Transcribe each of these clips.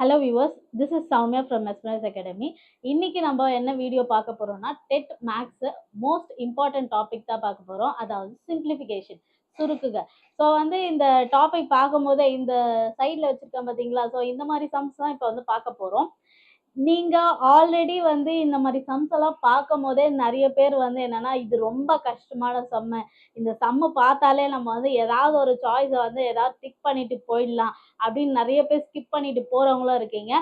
Hello viewers this is Soumya from எஸ்பிரஸ் academy இன்னைக்கு நம்ம என்ன வீடியோ பார்க்க போகிறோம்னா TET maths most important topic தான் பார்க்க போகிறோம் அதாவது சிம்பிளிஃபிகேஷன் சுருக்குக. ஸோ வந்து இந்த டாபிக் பார்க்கும்போதே இந்த சைடில் வச்சுருக்கேன் பார்த்தீங்களா ஸோ இந்த மாதிரி சம்ஸ் தான் இப்போ வந்து பார்க்க போகிறோம் நீங்க ஆல்ரெடி வந்து இந்த மாதிரி சம்ஸ் எல்லாம் பார்க்கும் போதே நிறைய பேர் வந்து என்னன்னா இது ரொம்ப கஷ்டமான சம்மு இந்த சம்மு பார்த்தாலே நம்ம வந்து ஏதாவது ஒரு சாய்ஸை வந்து ஏதாவது டிக் பண்ணிட்டு போயிடலாம் அப்படின்னு நிறைய பேர் ஸ்கிப் பண்ணிட்டு போறவங்களும் இருக்கீங்க.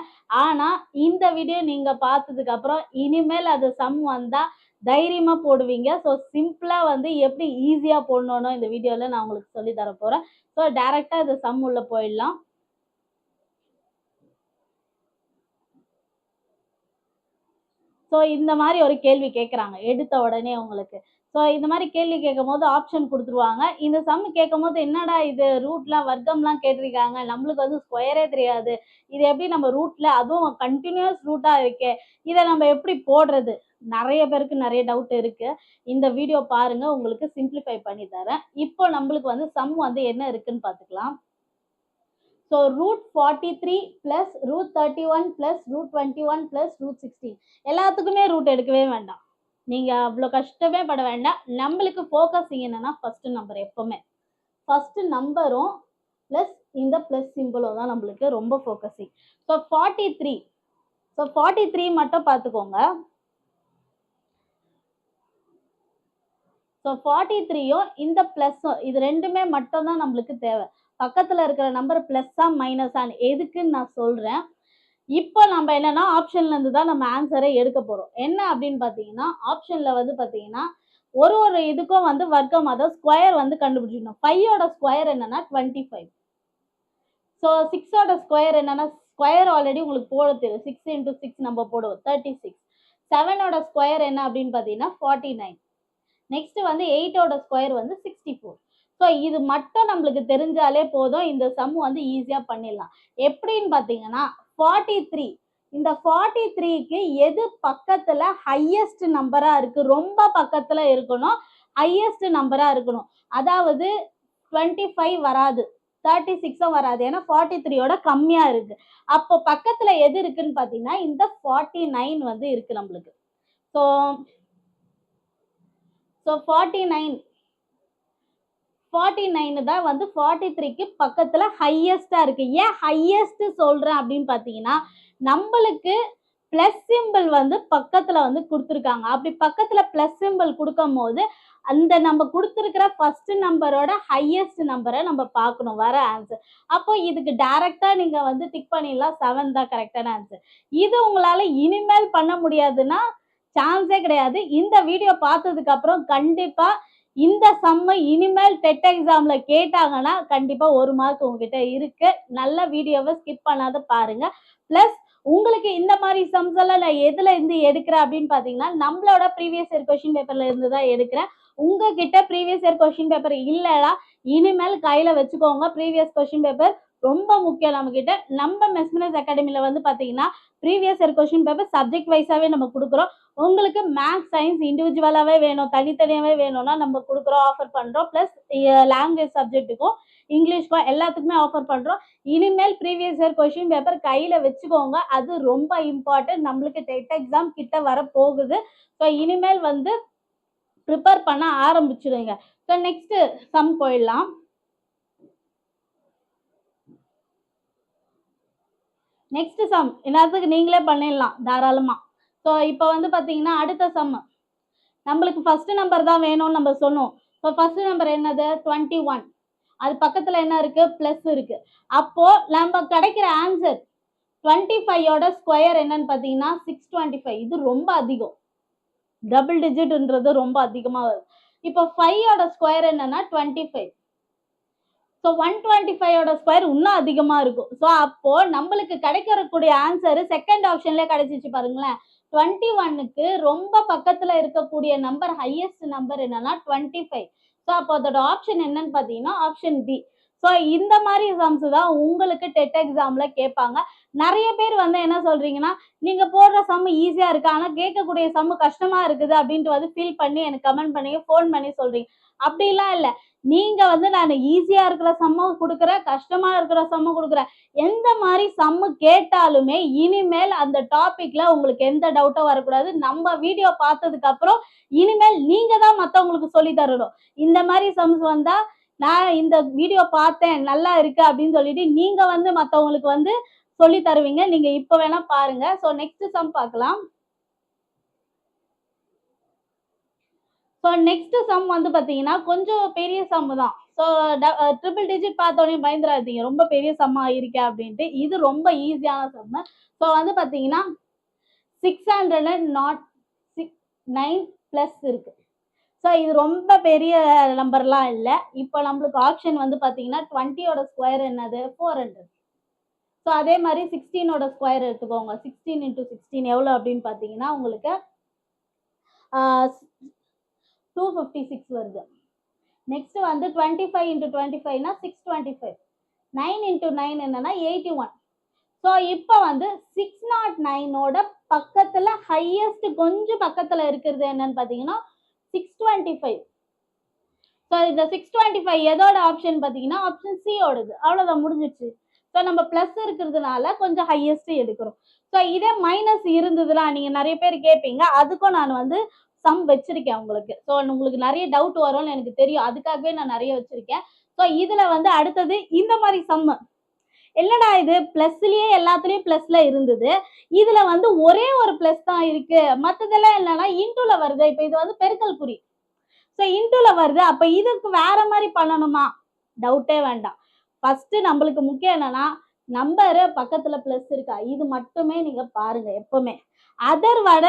ஆனா இந்த வீடியோ நீங்க பார்த்ததுக்கு அப்புறம் இனிமேல் அது சம் வந்தா தைரியமாக போடுவீங்க. ஸோ சிம்பிளாக வந்து எப்படி ஈஸியாக போடணும்னு இந்த வீடியோவில் நான் உங்களுக்கு சொல்லி தர போகிறேன் ஸோ டேரெக்டாக இந்த சம் உள்ளே போயிடலாம். ஸோ இந்த மாதிரி ஒரு கேள்வி கேட்குறாங்க எடுத்த உடனே உங்களுக்கு ஸோ இந்த மாதிரி கேள்வி கேட்கும் போது ஆப்ஷன் கொடுத்துருவாங்க. இந்த சம் கேட்கும் போது என்னடா இது ரூட்லாம் வர்க்கம்லாம் கேட்டிருக்காங்க. நம்மளுக்கு வந்து ஸ்கொயரே தெரியாது. இது எப்படி நம்ம ரூட்டில் அதுவும் கண்டினியூஸ் ரூட்டாக இருக்கே. இதை நம்ம எப்படி போடுறது? நிறைய பேருக்கு நிறைய டவுட் இருக்குது இந்த வீடியோ பாருங்கள் உங்களுக்கு சிம்பிளிஃபை பண்ணி தரேன். இப்போ நம்மளுக்கு வந்து சம் வந்து என்ன இருக்குன்னு பார்த்துக்கலாம் so root forty three plus root thirty one plus root twenty one plus root sixteen எல்லாத்துக்குமே ரூட் எடுக்கவே வேண்டாம். நீங்கள் அவ்வளோ கஷ்டமே பட வேண்டாம். நம்மளுக்கு ஃபோக்கஸிங் என்னன்னா ஃபஸ்ட்டு நம்பர் எப்போவுமே. ஃபஸ்ட்டு நம்பரும் ப்ளஸ் இந்த ப்ளஸ் சிம்பிளும் தான் நம்மளுக்கு ரொம்ப focusing so forty three so forty three மட்டும் பார்த்துக்கோங்க. ஸோ ஃபார்ட்டி த்ரீயும் இந்த ப்ளஸ்ஸும் இது ரெண்டுமே மட்டும் தான் நம்மளுக்கு தேவை. பக்கத்தில் இருக்கிற நம்பர் ப்ளஸ்ஸா மைனஸான்னு எதுக்குன்னு நான் சொல்கிறேன் இப்போ நம்ம என்னன்னா ஆப்ஷன்லேருந்து தான் நம்ம ஆன்சரை எடுக்க போகிறோம் என்ன அப்படின்னு பார்த்தீங்கன்னா ஆப்ஷனில் வந்து பார்த்தீங்கன்னா ஒரு ஒரு இதுக்கும் வந்து வர்க்கம் அதாவது ஸ்கொயர் வந்து கண்டுபிடிச்சிக்கணும். ஃபைவோட ஸ்கொயர் என்னன்னா டுவெண்ட்டி ஃபைவ் ஸோ சிக்ஸோட ஸ்கொயர் என்னன்னா ஸ்கொயர் ஆல்ரெடி உங்களுக்கு போட தெரியும். சிக்ஸ் இன்டூ சிக்ஸ் நம்ம போடுவோம். தேர்ட்டி சிக்ஸ் செவனோட ஸ்கொயர் என்ன அப்படின்னு பார்த்தீங்கன்னா ஃபார்ட்டி நைன் நெக்ஸ்ட் வந்து எயிட்டோட ஸ்கொயர் வந்து சிக்ஸ்டி ஃபோர் ஸோ இது மட்டும் நம்மளுக்கு தெரிஞ்சாலே போதும். இந்த சம் வந்து ஈஸியாக பண்ணிடலாம். எப்படின்னு பார்த்தீங்கன்னா ஃபார்ட்டி த்ரீ இந்த ஃபார்ட்டி த்ரீக்கு எது பக்கத்தில் ஹையஸ்ட் நம்பராக இருக்குது ரொம்ப பக்கத்தில் இருக்கணும். ஹையஸ்ட் நம்பராக இருக்கணும். அதாவது டுவெண்ட்டி ஃபைவ் வராது. தேர்ட்டி சிக்ஸும் வராது. ஏன்னா ஃபார்ட்டி த்ரீயோட கம்மியாக இருக்குது அப்போ பக்கத்தில் எது இருக்குன்னு பார்த்தீங்கன்னா இந்த ஃபார்ட்டி நைன் வந்து இருக்குது நம்மளுக்கு. So so forty nine forty nine தான் வந்து ஃபார்ட்டி த்ரீக்கு பக்கத்தில் ஹையஸ்ட்டாக இருக்குது ஏன் ஹையஸ்ட்டு சொல்கிறேன் அப்படின்னு பார்த்தீங்கன்னா நம்மளுக்கு ப்ளஸ் சிம்பிள் வந்து பக்கத்தில் வந்து கொடுத்துருக்காங்க. அப்படி பக்கத்தில் ப்ளஸ் சிம்பிள் கொடுக்கும் போது அந்த நம்ம கொடுத்துருக்கிற ஃபர்ஸ்ட் நம்பரோட ஹையஸ்ட் நம்பரை நம்ம பார்க்கணும். வர ஆன்சர் அப்போ இதுக்கு டைரெக்டாக நீங்கள் வந்து டிக் பண்ணிடலாம். செவன் தான் கரெக்டான ஆன்சர் இது உங்களால் இனிமேல் பண்ண முடியாதுன்னா சான்ஸே கிடையாது. இந்த வீடியோ பார்த்ததுக்கு அப்புறம் கண்டிப்பாக இந்த சம்மை இனிமேல் டெட் எக்ஸாம்ல கேட்டாங்கன்னா கண்டிப்பா ஒரு மார்க் உங்ககிட்ட இருக்கு. நல்ல வீடியோவை ஸ்கிப் பண்ணாத பாருங்க. பிளஸ் உங்களுக்கு இந்த மாதிரி சம்ஸ் எல்லாம் நான் எதுல இருந்து எடுக்கிறேன் அப்படின்னு பாத்தீங்கன்னா நம்மளோட ப்ரீவியஸ் இயர் கொஸ்டின் பேப்பர்ல இருந்து தான் எடுக்கிறேன். உங்ககிட்ட ப்ரீவியஸ் இயர் கொஸ்டின் பேப்பர் இல்லைனா இனிமேல் கையில வச்சுக்கோங்க. ப்ரீவியஸ் கொஸ்டின் பேப்பர் ரொம்ப முக்கியம் நம்ம கிட்ட நம்ம மெஸ்மினஸ் அகாடமியில் வந்து பாத்தீங்கன்னா previous year question paper subject வைஸாவே நம்ம கொடுக்குறோம். உங்களுக்கு மேக்ஸ் சயின்ஸ் இண்டிவிஜுவலாகவே வேணும் தனித்தனியாகவே வேணும்னா நம்ம கொடுக்குறோம் ஆஃபர் பண்ணுறோம் ப்ளஸ் லாங்குவேஜ் சப்ஜெக்ட்டுக்கும் இங்கிலீஷ்க்கும் எல்லாத்துக்குமே ஆஃபர் பண்ணுறோம் இனிமேல் ப்ரீவியஸ் இயர் கொஷின் பேப்பர் கையில் வச்சுக்கோங்க. அது ரொம்ப இம்பார்ட்டன்ட் நம்மளுக்கு டெட் எக்ஸாம் கிட்ட வர போகுது ஸோ இனிமேல் வந்து ப்ரிப்பேர் பண்ண ஆரம்பிச்சிடுங்க ஸோ நெக்ஸ்ட் சம் போயிடலாம். நெக்ஸ்ட் சம் என்னத்துக்கு நீங்களே பண்ணிடலாம் தாராளமாக ஸோ இப்போ வந்து பார்த்தீங்கன்னா அடுத்த சம் நம்மளுக்கு ஃபர்ஸ்ட் நம்பர் தான் வேணும்னு நம்ம சொன்னோம். ஸோ ஃபர்ஸ்ட் நம்பர் என்னது? டுவெண்ட்டி ஒன் அது பக்கத்தில் என்ன இருக்கு? ப்ளஸ் இருக்கு. அப்போ நம்ம கிடைக்கிற ஆன்சர் டுவெண்ட்டி ஃபைவோட ஸ்கொயர் என்னன்னு பார்த்தீங்கன்னா சிக்ஸ் டுவெண்ட்டி ஃபைவ் இது ரொம்ப அதிகம். டபுள் டிஜிட்ன்றது ரொம்ப அதிகமாக வருது இப்போ ஃபைவோட ஸ்கொயர் என்னன்னா twenty five so one twenty ஃபைவோட square இன்னும் அதிகமாக இருக்கும். ஸோ அப்போது நம்மளுக்கு கிடைக்கக்கூடிய ஆன்சர் செகண்ட் ஆப்ஷன்லேயே கிடைச்சிச்சு பாருங்களேன். டுவெண்ட்டி ஒன்னுக்கு ரொம்ப பக்கத்தில் இருக்கக்கூடிய நம்பர் ஹையஸ்ட் நம்பர் என்னன்னா டுவெண்ட்டி ஃபைவ் ஸோ அப்போ அதோட ஆப்ஷன் என்னன்னு பார்த்தீங்கன்னா ஆப்ஷன் பி ஸோ இந்த மாதிரி சம்ஸ் தான் உங்களுக்கு டெட் எக்ஸாம்ல கேட்பாங்க. நிறைய பேர் வந்து என்ன சொல்றீங்கன்னா நீங்க போடுற சம் ஈஸியா இருக்கு. ஆனா கேட்கக்கூடிய சம் கஷ்டமா இருக்குது. அப்படின்ட்டு வந்து ஃபீல் பண்ணி எனக்கு கமெண்ட் பண்ணி ஃபோன் பண்ணி சொல்றீங்க. அப்படிலாம் இல்லை. நீங்க வந்து நான் ஈஸியா இருக்கிற சம்ம கொடுக்குறேன் கஷ்டமா இருக்கிற சம்ம கொடுக்குறேன். எந்த மாதிரி சம்மு கேட்டாலுமே இனிமேல் அந்த டாபிக்ல உங்களுக்கு எந்த டவுட்டும் வரக்கூடாது. நம்ம வீடியோ பார்த்ததுக்கு அப்புறம் இனிமேல் நீங்க தான் மத்தவங்களுக்கு சொல்லி தரணும். இந்த மாதிரி சம்ஸ் வந்தா நான் இந்த வீடியோ பார்த்தேன் நல்லா இருக்கு அப்படின்னு சொல்லிட்டு நீங்க வந்து மத்தவங்களுக்கு வந்து சொல்லி தருவீங்க. நீங்க இப்ப வேணா பாருங்க. ஸோ நெக்ஸ்ட் சம் பார்க்கலாம். ஸோ நெக்ஸ்ட் சம் வந்து பார்த்தீங்கன்னா கொஞ்சம் பெரிய சம் தான். ஸோ ட்ரிபிள் டிஜிட் பார்த்தோன்னே பயந்துராதீங்க ரொம்ப பெரிய சம்மா இருக்கே அப்படின்ட்டு. இது ரொம்ப ஈஸியான சம் ஸோ வந்து பார்த்தீங்கன்னா six hundred and not six nine plus இருக்கு. ஸோ இது ரொம்ப பெரிய நம்பர்லாம் இல்லை. இப்போ நம்மளுக்கு ஆப்ஷன் வந்து பார்த்தீங்கன்னா டுவெண்ட்டியோட ஸ்கொயர் என்னது? ஃபோர் ஹண்ட்ரட் ஸோ அதே மாதிரி சிக்ஸ்டீனோட ஸ்கொயர் எடுத்துக்கோங்க. சிக்ஸ்டீன் இன்டூ சிக்ஸ்டீன் எவ்வளோ அப்படின்னு பார்த்தீங்கன்னா உங்களுக்கு டூ ஃபிஃப்டி சிக்ஸ் வருது. நெக்ஸ்ட் வந்து twenty five into twenty ஃபைவ்னா six twenty five nine into nine என்னன்னா எயிட்டி ஒன் ஸோ இப்போ வந்து சிக்ஸ் நாட் நைனோட பக்கத்தில் ஹையஸ்ட் கொஞ்சம் பக்கத்தில் இருக்கிறது என்னன்னு பார்த்தீங்கன்னா சிக்ஸ் டுவெண்ட்டி ஃபைவ் ஸோ இந்த சிக்ஸ் டுவெண்ட்டி ஃபைவ் எதோட ஆப்ஷன் பார்த்தீங்கன்னா ஆப்ஷன் சியோடது அவ்வளோதான் முடிஞ்சிச்சு ஸோ நம்ம ப்ளஸ் இருக்கிறதுனால கொஞ்சம் ஹையஸ்ட் எடுக்கிறோம். ஸோ இதே மைனஸ் இருந்ததுன்னா நீங்கள் நிறைய பேர் கேட்பீங்க அதுக்கும் நான் வந்து சம் வச்சிருக்கேன் உங்களுக்கு. ஸோ உங்களுக்கு நிறைய டவுட் வரும்னு எனக்கு தெரியும். அதுக்காகவே நான் நிறைய வச்சிருக்கேன். ஸோ இதில் வந்து அடுத்தது இந்த மாதிரி சம்மு என்னடா இது? ப்ளஸ்லயே எல்லாத்துலேயும் ப்ளஸ்ல இருந்தது. இதுல வந்து ஒரே ஒரு ப்ளஸ் தான் இருக்கு. மற்றதெல்லாம் என்னன்னா இன்டூல வருது. இப்போ இது வந்து பெருக்கல் குறி. ஸோ இன்டூல வருது. அப்ப இதுக்கு வேற மாதிரி பண்ணணுமா? டவுட்டே வேண்டாம். ஃபர்ஸ்ட் நம்மளுக்கு முக்கியம் என்னன்னா நம்பரு பக்கத்துல பிளஸ் இருக்கா? இது மட்டுமே நீங்க பாருங்க எப்பவுமே. அதர்வட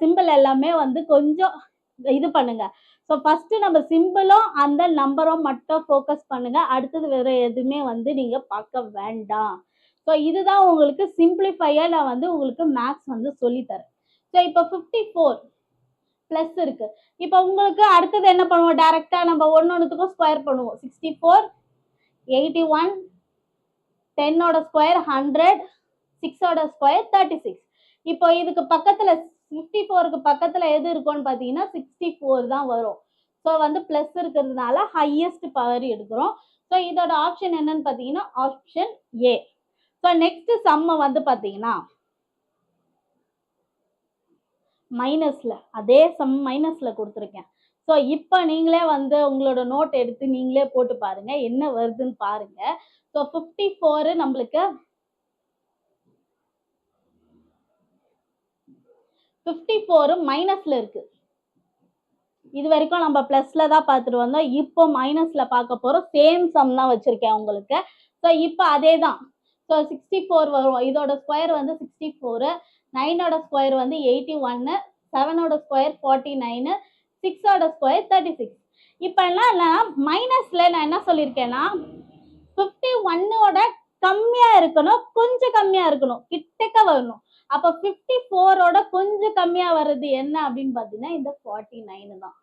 சிம்பிள் எல்லாமே வந்து கொஞ்சம் இது பண்ணுங்க. ஸோ ஃபஸ்ட்டு நம்ம சிம்பிளும் அந்த நம்பரும் மட்டும் ஃபோக்கஸ் பண்ணுங்கள் அடுத்தது வேறு எதுவுமே வந்து நீங்கள் பார்க்க வேண்டாம். ஸோ இதுதான் உங்களுக்கு சிம்பிளிஃபையாக நான் வந்து உங்களுக்கு மேக்ஸ் வந்து சொல்லித்தரேன். ஸோ இப்போ ஃபிஃப்டி ஃபோர் ப்ளஸ் இருக்குது இப்போ உங்களுக்கு அடுத்தது என்ன பண்ணுவோம்? டேரெக்டாக நம்ம ஒன்று ஒன்றுத்துக்கும் ஸ்கொயர் பண்ணுவோம். சிக்ஸ்டி ஃபோர் எயிட்டி ஒன் டென்னோட ஸ்கொயர் ஹண்ட்ரட் சிக்ஸோட ஸ்கொயர் தேர்ட்டி சிக்ஸ் இப்போ இதுக்கு பக்கத்தில் ஃபிஃப்டி ஃபோருக்கு பக்கத்தில் எது இருக்கும்னு பார்த்தீங்கன்னா சிக்ஸ்டி ஃபோர் தான் வரும். ஸோ வந்து ப்ளஸ் இருக்கிறதுனால ஹையஸ்ட் பவர் எடுக்கிறோம். ஸோ இதோட ஆப்ஷன் என்னன்னு பார்த்தீங்கன்னா ஆப்ஷன் ஏ ஸோ நெக்ஸ்ட் சம்ம வந்து பார்த்தீங்கன்னா மைனஸில் அதே சம் மைனஸில் கொடுத்துருக்கேன். ஸோ இப்போ நீங்களே வந்து உங்களோட நோட் எடுத்து நீங்களே போட்டு பாருங்கள் என்ன வருதுன்னு பாருங்கள் ஸோ ஃபிஃப்டி ஃபோரு நம்மளுக்கு ஃபிஃப்டி ஃபோரும் மைனஸில் இருக்குது இது வரைக்கும் நம்ம ப்ளஸில் தான் பார்த்துட்டு வந்தோம். இப்போ மைனஸில் பார்க்க போகிறோம் சேம் சம் தான் வச்சுருக்கேன் உங்களுக்கு. ஸோ இப்போ அதே தான் ஸோ சிக்ஸ்டி ஃபோர் வரும். இதோட ஸ்கொயர் வந்து சிக்ஸ்டி ஃபோரு நைனோட ஸ்கொயர் வந்து எயிட்டி ஒன்று செவனோட ஸ்கொயர் ஃபார்ட்டி நைனு சிக்ஸோட ஸ்கொயர் தேர்ட்டி சிக்ஸ் இப்போ என்ன மைனஸில் நான் என்ன சொல்லியிருக்கேன்னா ஃபிஃப்டி ஒன்னோட கம்மியாக இருக்கணும் கொஞ்சம் கம்மியாக இருக்கணும். கிட்டக்க வரணும். அப்போ ஃபிஃப்டி ஃபோரோட கொஞ்சம் கம்மியா வர்றது என்ன அப்படின்னு பார்த்தீங்கன்னா இந்த ஃபார்ட்டி நைனு தான்.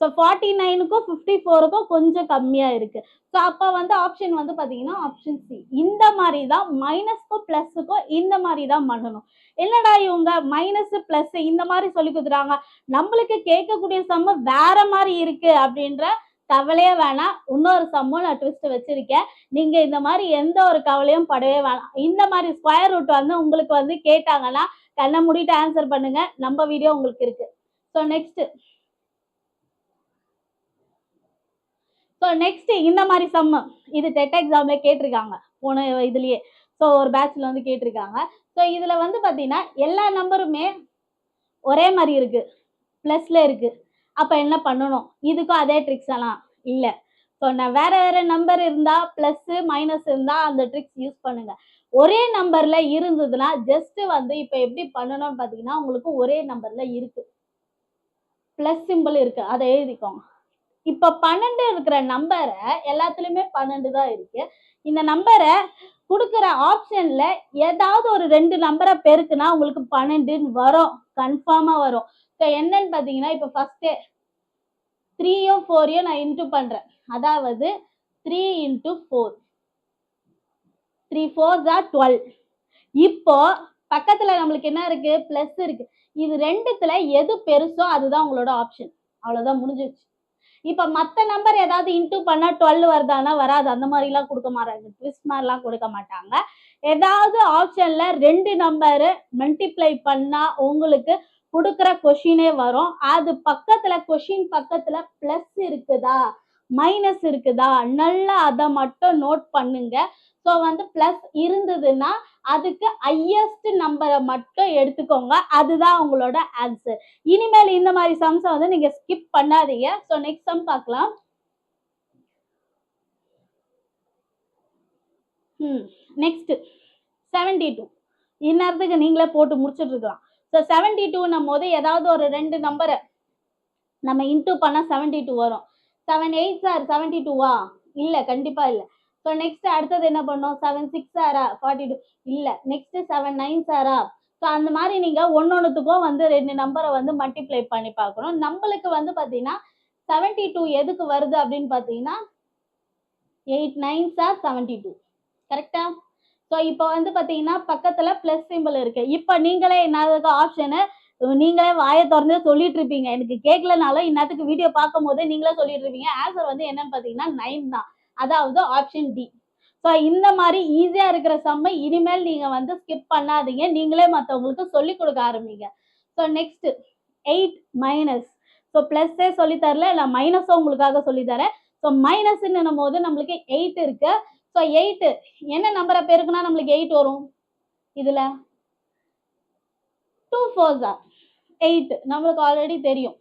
ஸோ ஃபார்ட்டி நைனுக்கும் ஃபிஃப்டி ஃபோருக்கும் கொஞ்சம் கம்மியாக இருக்கு. ஸோ அப்போ வந்து ஆப்ஷன் வந்து பார்த்தீங்கன்னா ஆப்ஷன் சி இந்த மாதிரி தான் மைனஸ்க்கும் ப்ளஸுக்கும் இந்த மாதிரி தான் பண்ணணும். என்னடா இவங்க மைனஸ் ப்ளஸ் இந்த மாதிரி சொல்லி கொடுத்துறாங்க நம்மளுக்கு கேட்கக்கூடிய சம்ம வேற மாதிரி இருக்கு அப்படின்ற கவலையே வேணாம். இன்னொரு சம்மும் நான் ட்விஸ்ட் வச்சிருக்கேன். நீங்க இந்த மாதிரி எந்த ஒரு கவலையும் படவே வேணாம். இந்த மாதிரி ஸ்கொயர் ரூட் வந்து உங்களுக்கு வந்து கேட்டாங்கன்னா கண்ணை மூடிட்டு ஆன்சர் பண்ணுங்க. நம்ம வீடியோ உங்களுக்கு இருக்கு. ஸோ நெக்ஸ்ட் ஸோ நெக்ஸ்ட் இந்த மாதிரி சம்மு இது டெட் எக்ஸாம்ல கேட்டிருக்காங்க. போன இதுலயே. ஸோ ஒரு பேட்ச்ல வந்து கேட்டிருக்காங்க. ஸோ இதுல வந்து பாத்தீங்கன்னா எல்லா நம்பருமே ஒரே மாதிரி இருக்கு. ப்ளஸ்ல இருக்கு. அப்போ என்ன பண்ணணும்? இதுக்கும் அதே ட்ரிக்ஸ் எல்லாம். இல்ல. ஸோ நான் வேற வேற நம்பர் இருந்தா ப்ளஸ்ஸு மைனஸ் இருந்தா அந்த ட்ரிக்ஸ் யூஸ் பண்ணுங்க. ஒரே நம்பர்ல இருந்ததுன்னா ஜஸ்ட் வந்து இப்போ எப்படி பண்ணணும்னு பாத்தீங்கன்னா உங்களுக்கு ஒரே நம்பர்ல இருக்கு. ப்ளஸ் சிம்பிள் இருக்கு. அதை எழுதிக்கோங்க. இப்ப பன்னெண்டு இருக்கிற நம்பரை எல்லாத்துலயுமே பன்னெண்டு தான் இருக்கு. இந்த நம்பரை கொடுக்குற ஆப்ஷன்ல ஏதாவது ஒரு ரெண்டு நம்பரை பெருக்குனா உங்களுக்கு பன்னெண்டுன்னு வரும். கன்ஃபார்மா வரும். என்னன்னு பார்த்தீங்கன்னா இப்போ ஃபஸ்ட்டே த்ரீயோ ஃபோரையோ நான் இன்ட்டு பண்ணுறேன் அதாவது three into four three four ஜா டுவெல் இப்போ பக்கத்தில் நம்மளுக்கு என்ன இருக்கு? ப்ளஸ் இருக்கு. இது ரெண்டுத்துல எது பெருசோ அதுதான் உங்களோட ஆப்ஷன் அவ்வளோதான் முடிஞ்சிருச்சு. இப்போ மற்ற நம்பர் ஏதாவது இன்டூ பண்ணால் டுவெல் வருதானா வராது. அந்த மாதிரிலாம் கொடுக்க மாட்டாங்க. ட்விஸ்ட் மாதிரிலாம் கொடுக்க மாட்டாங்க. ஏதாவது ஆப்ஷனில் ரெண்டு நம்பரு மல்டிப்ளை பண்ணால் உங்களுக்கு கொடுக்குற கொஷினே வரும். அது பக்கத்துல கொஷின் பக்கத்துல பிளஸ் இருக்குதா? மைனஸ் இருக்குதா? நல்லா அதை மட்டும் நோட் பண்ணுங்க. ஸோ வந்து பிளஸ் இருந்ததுன்னா அதுக்கு ஹையஸ்ட் நம்பரை மட்டும் எடுத்துக்கோங்க. அதுதான் உங்களோட ஆன்சர் இனிமேல் இந்த மாதிரி சம்ஸை வந்து நீங்க ஸ்கிப் பண்ணாதீங்க. ஸோ நெக்ஸ்ட் சம் பார்க்கலாம். Hmm, நெக்ஸ்ட் செவன்டி டூ இந்நேரத்துக்கு நீங்களே போட்டு முடிச்சுட்டு இருக்கலாம். ஸோ செவன்டி டூன்னும் போது ஏதாவது ஒரு ரெண்டு நம்பரை நம்ம இன்டூ பண்ணால் செவன்டி டூ வரும். செவன் எயிட் சார் செவன்டி டூவா இல்லை கண்டிப்பாக இல்லை. ஸோ நெக்ஸ்ட் அடுத்தது என்ன பண்ணோம்? செவன் சிக்ஸ் சாரா ஃபார்ட்டி டூ இல்லை நெக்ஸ்ட் செவன் நைன் சாரா ஸோ அந்த மாதிரி நீங்கள் ஒன்னொன்றுத்துக்கும் வந்து ரெண்டு நம்பரை வந்து மல்டிப்ளை பண்ணி பார்க்கணும். நம்மளுக்கு வந்து பார்த்தீங்கன்னா செவன்டி டூ எதுக்கு வருது அப்படின்னு பார்த்தீங்கன்னா எயிட் நைன் சார் செவன்டி டூ கரெக்டாக ஸோ இப்போ வந்து பார்த்தீங்கன்னா பக்கத்தில் ப்ளஸ் சிம்பிள் இருக்கு. இப்போ நீங்களே என்னதுக்கு ஆப்ஷனு நீங்களே வாயை திறந்து சொல்லிட்டு இருப்பீங்க. எனக்கு கேட்கலனாலும் இன்னத்துக்கு வீடியோ பார்க்கும் போதே நீங்களே சொல்லிட்டு இருப்பீங்க. ஆன்சர் வந்து என்னன்னு பார்த்தீங்கன்னா நைன் தான். அதாவது ஆப்ஷன் டி ஸோ இந்த மாதிரி ஈஸியாக இருக்கிற சம்மை இனிமேல் நீங்கள் வந்து ஸ்கிப் பண்ணாதீங்க. நீங்களே மற்றவங்களுக்கு சொல்லி கொடுக்க ஆரம்பிங்க. So next eight minus so ப்ளஸ்ஸே சொல்லித்தரல இல்லை மைனஸும் உங்களுக்காக சொல்லி தரேன். ஸோ என்னும் போது நம்மளுக்கு எயிட் இருக்குது ஸோ எயிட்டு என்ன நம்பரை பெருக்குனா நம்மளுக்கு எயிட் வரும். இதில் டூ ஃபோர்ஸ் ஆர் எயிட்டு நம்மளுக்கு ஆல்ரெடி தெரியும்.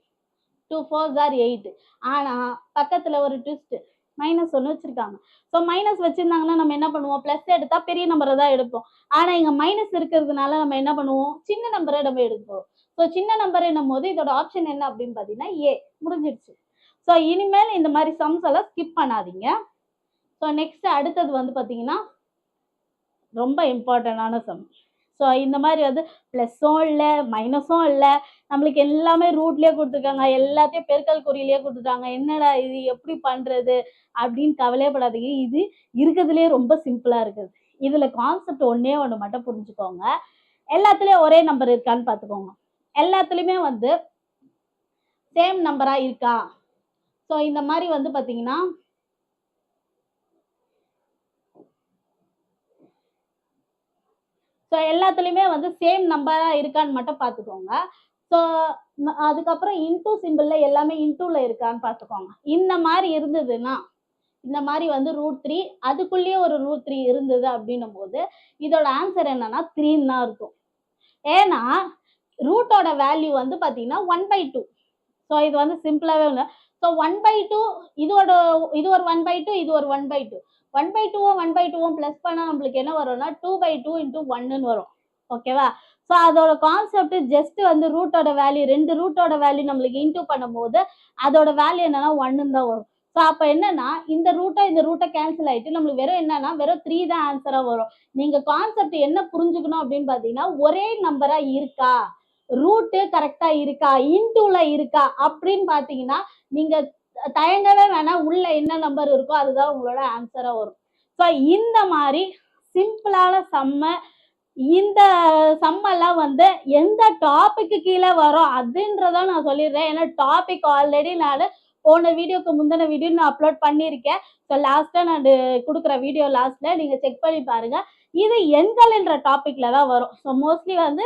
டூ ஃபோர்ஸ் ஆர் எயிட்டு ஆனால் பக்கத்தில் ஒரு ட்விஸ்ட்டு மைனஸ் ஒன்று வச்சுருக்காங்க. ஸோ மைனஸ் வச்சுருந்தாங்கன்னா நம்ம என்ன பண்ணுவோம்? ப்ளஸ் எடுத்தால் பெரிய நம்பரை தான் எடுப்போம். ஆனால் இங்கே மைனஸ் இருக்கிறதுனால நம்ம என்ன பண்ணுவோம்? சின்ன நம்பரை நம்ம எடுப்போம் ஸோ சின்ன நம்பர் என்னும் போது இதோட ஆப்ஷன் என்ன அப்படின்னு பார்த்தீங்கன்னா ஏ முடிஞ்சிடுச்சு ஸோ இனிமேல் இந்த மாதிரி சம்ஸ் எல்லாம் ஸ்கிப் பண்ணாதீங்க. ஸோ நெக்ஸ்ட் அடுத்தது வந்து பார்த்தீங்கன்னா ரொம்ப இம்பார்ட்டண்டான சம். ஸோ இந்த மாதிரி வந்து ப்ளஸ்ஸும் இல்லை மைனஸும் இல்லை நம்மளுக்கு எல்லாமே ரூட்லேயே கொடுத்துருக்காங்க. எல்லாத்தையும் பெருக்கல் குறியிலேயே கொடுத்துட்டாங்க என்னடா இது எப்படி பண்ணுறது அப்படின்னு கவலையப்படாதீங்க. இது இருக்கிறதுலே ரொம்ப சிம்பிளாக இருக்குது. இதில் கான்செப்ட் ஒன்றே ஒன்று மட்டும் புரிஞ்சுக்கோங்க. எல்லாத்துலேயும் ஒரே நம்பர் இருக்கான்னு பார்த்துக்கோங்க. எல்லாத்துலேயுமே வந்து சேம் நம்பராக இருக்கா? ஸோ இந்த மாதிரி வந்து பார்த்தீங்கன்னா ஸோ எல்லாத்துலேயுமே வந்து சேம் நம்பராக இருக்கான்னு மட்டும் பார்த்துக்கோங்க. ஸோ அதுக்கப்புறம் இன்டூ சிம்பிளில் எல்லாமே இன்டூவில் இருக்கான்னு பார்த்துக்கோங்க. இந்த மாதிரி இருந்ததுன்னா இந்த மாதிரி வந்து ரூட் த்ரீ அதுக்குள்ளேயே ஒரு ரூட் த்ரீ இருந்தது அப்படின்னும் போது இதோட ஆன்சர் என்னன்னா த்ரீன்னு தான் இருக்கும். ஏன்னா ரூட்டோட வேல்யூ வந்து பார்த்தீங்கன்னா ஒன் பை டூ ஸோ இது வந்து சிம்பிளாகவே இல்லை. ஸோ ஒன் பை டூ இதோட இது ஒரு ஒன் பை டூ இது ஒரு one by two one by டூவும் ஒன் பை டூவும் ப்ளஸ் பண்ணால் நம்மளுக்கு என்ன வரும்னா டூ பை டூ இன்டூ ஒன்னுன்னு வரும். ஓகேவா ஸோ அதோட கான்செப்ட் ஜஸ்ட் வந்து ரூட்டோட வேல்யூ ரெண்டு ரூட்டோட வேல்யூ நம்மளுக்கு இன்டூ பண்ணும்போது அதோட வேல்யூ என்னன்னா ஒன்னு தான் வரும். ஸோ அப்போ என்னன்னா இந்த ரூட்டை இந்த ரூட்டை கேன்சல் ஆயிட்டு நம்மளுக்கு வெறும் என்னன்னா வெறும் த்ரீ தான் ஆன்சராக வரும். நீங்க கான்செப்ட் என்ன புரிஞ்சுக்கணும் அப்படின்னு பார்த்தீங்கன்னா ஒரே நம்பரா இருக்கா? ரூட்டு கரெக்டா இருக்கா? இன்டூல இருக்கா? அப்படின்னு பார்த்தீங்கன்னா நீங்க தயங்கவே வேணாம். உள்ள என்ன நம்பர் இருக்கோ அதுதான் உங்களோட ஆன்சரா வரும். ஸோ இந்த மாதிரி சிம்பிளான செம்ம இந்த சம்மெல்லாம் வந்து எந்த டாபிக்கு கீழே வரும் அதுன்றத நான் சொல்லிடுறேன். ஏன்னா டாபிக் ஆல்ரெடி நான் போன வீடியோக்கு முந்தின வீடியோ நான் அப்லோட் பண்ணியிருக்கேன். ஸோ லாஸ்ட்டாக நான் கொடுக்குற வீடியோ லாஸ்ட்டில் நீங்கள் செக் பண்ணி பாருங்க. இது எண்கள்ன்ற டாப்பிக்கில் தான் வரும். ஸோ மோஸ்ட்லி வந்து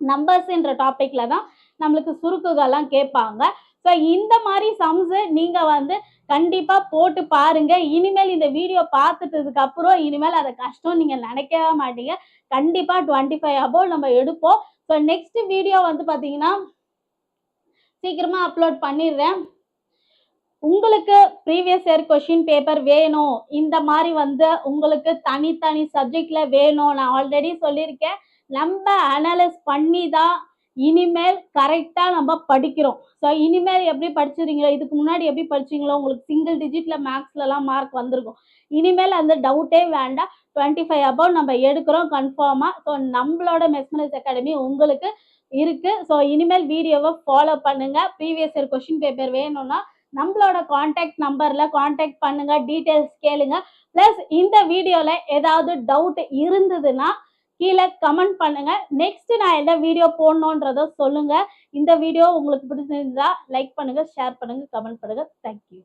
நம்பர்ஸ்ன்ற டாப்பிக்கில் தான் நம்மளுக்கு சுருக்குகள்லாம் கேட்பாங்க. ஸோ இந்த மாதிரி சம்ஸு நீங்கள் வந்து கண்டிப்பாக போட்டு பாருங்க. இனிமேல் இந்த வீடியோ பார்த்துட்டதுக்கு அப்புறம் இனிமேல் அதை கஷ்டம் நீங்கள் நினைக்கவே மாட்டீங்க. கண்டிப்பாக டுவெண்ட்டி ஃபைவ் அபோவ் நம்ம எடுப்போம். ஸோ நெக்ஸ்ட் வீடியோ வந்து பார்த்தீங்கன்னா சீக்கிரமாக அப்லோட் பண்ணிடுறேன். உங்களுக்கு ப்ரீவியஸ் இயர் கொஷின் பேப்பர் வேணும். இந்த மாதிரி வந்து உங்களுக்கு தனித்தனி சப்ஜெக்டில் வேணும். நான் ஆல்ரெடி சொல்லியிருக்கேன். நம்ம அனலைஸ் பண்ணி தான் இனிமேல் கரெக்டாக நம்ம படிக்கிறோம். ஸோ இனிமேல் எப்படி படிச்சிருங்களோ இதுக்கு முன்னாடி எப்படி படிச்சீங்களோ உங்களுக்கு சிங்கிள் டிஜிட்டில் மேக்ஸ்லலாம் மார்க் வந்திருக்கும். இனிமேல் அந்த டவுட்டே வேண்டாம். டுவெண்ட்டி ஃபைவ் அபவ் நம்ம எடுக்கிறோம் கன்ஃபார்மாக ஸோ நம்மளோட மெஸ்மரைஸ் அகாடமி உங்களுக்கு இருக்குது ஸோ இனிமேல் வீடியோவை ஃபாலோ பண்ணுங்கள் ப்ரீவியஸ் இயர் கொஷின் பேப்பர் வேணும்னா நம்மளோட காண்டாக்ட் நம்பரில் காண்டாக்ட் பண்ணுங்கள் டீட்டெயில்ஸ் கேளுங்க. ப்ளஸ் இந்த வீடியோவில் ஏதாவது டவுட் இருந்ததுன்னா கீழே கமெண்ட் பண்ணுங்க. நெக்ஸ்ட் நான் எந்த வீடியோ போடணுன்றத சொல்லுங்க. இந்த வீடியோ உங்களுக்கு பிடிச்சிருந்தா லைக் பண்ணுங்க ஷேர் பண்ணுங்க கமெண்ட் பண்ணுங்க. தேங்க்யூ